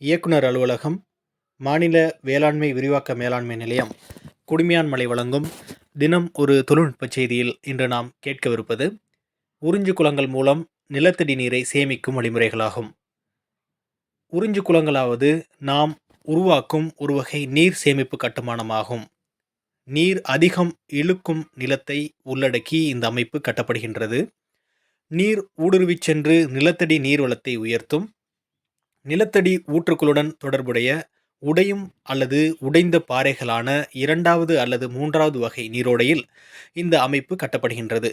இயக்குனர் அலுவலகம் மாநில வேளாண்மை விரிவாக்க மேலாண்மை நிலையம் குடுமியான்மலை வழங்கும் தினம் ஒரு தொழில்நுட்ப செய்தியில் இன்று நாம் கேட்கவிருப்பது உறிஞ்சு குளங்கள் மூலம் நிலத்தடி நீரை சேமிக்கும் வழிமுறைகளாகும். உறிஞ்சு குளங்களாவது நாம் உருவாக்கும் ஒரு வகை நீர் சேமிப்பு கட்டுமானமாகும். நீர் அதிகம் இழுக்கும் நிலத்தை உள்ளடக்கி இந்த அமைப்பு கட்டப்படுகின்றது. நீர் ஊடுருவிச் சென்று நிலத்தடி நீர்வளத்தை உயர்த்தும் நிலத்தடி ஊற்றுக்களுடன் தொடர்புடைய உடையும் அல்லது உடைந்த பாறைகளான இரண்டாவது அல்லது மூன்றாவது வகை நீரோடையில் இந்த அமைப்பு கட்டப்படுகின்றது.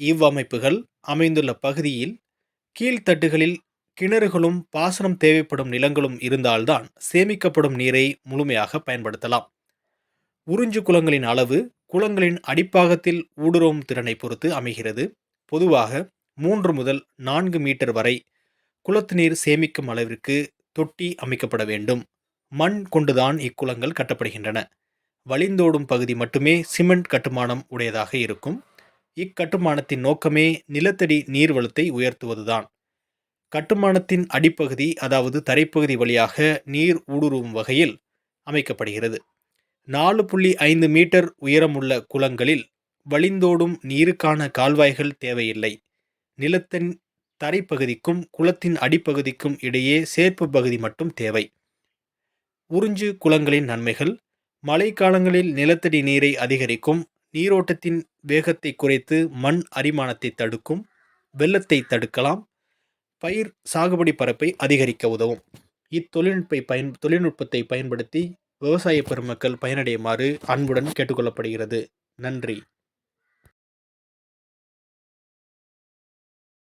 இவ்வமைப்புகள் அமைந்துள்ள பகுதியில் கீழ்த்தட்டுகளில் கிணறுகளும் பாசனம் தேவைப்படும் நிலங்களும் இருந்தால்தான் சேமிக்கப்படும் நீரை முழுமையாக பயன்படுத்தலாம். உறிஞ்சு குளங்களின் அளவு குளங்களின் அடிப்பாகத்தில் ஊடுருவும் திறனை பொறுத்து அமைகிறது. பொதுவாக மூன்று முதல் நான்கு மீட்டர் வரை குளத்து நீர் சேமிக்கும் அளவிற்கு தொட்டி அமைக்கப்பட வேண்டும். மண் கொண்டுதான் இக்குளங்கள் கட்டப்படுகின்றன. வழிந்தோடும் பகுதி மட்டுமே சிமெண்ட் கட்டுமானம் உடையதாக இருக்கும். இக்கட்டுமானத்தின் நோக்கமே நிலத்தடி நீர்வளத்தை உயர்த்துவதுதான். கட்டுமானத்தின் அடிப்பகுதி அதாவது தரைப்பகுதி வழியாக நீர் ஊடுருவும் வகையில் அமைக்கப்படுகிறது. நாலு புள்ளி ஐந்து மீட்டர் உயரமுள்ள குளங்களில் வழிந்தோடும் நீருக்கான கால்வாய்கள் தேவையில்லை. நிலத்தின் தரைப்பகுதிக்கும் குளத்தின் அடிப்பகுதிக்கும் இடையே சேர்ப்பு பகுதி மட்டும் தேவை. உறிஞ்சு குளங்களின் நன்மைகள் மழைக்காலங்களில் நிலத்தடி நீரை அதிகரிக்கும் நீரோட்டத்தின் வேகத்தை குறைத்து மண் அரிமானத்தை தடுக்கும் வெள்ளத்தை தடுக்கலாம் பயிர் சாகுபடி பரப்பை அதிகரிக்க உதவும். இத்தொழில்நுட்பை பயன் தொழில்நுட்பத்தை பயன்படுத்தி விவசாய பெருமக்கள் பயனடையுமாறு அன்புடன் கேட்டுக்கொள்ளப்படுகிறது. நன்றி.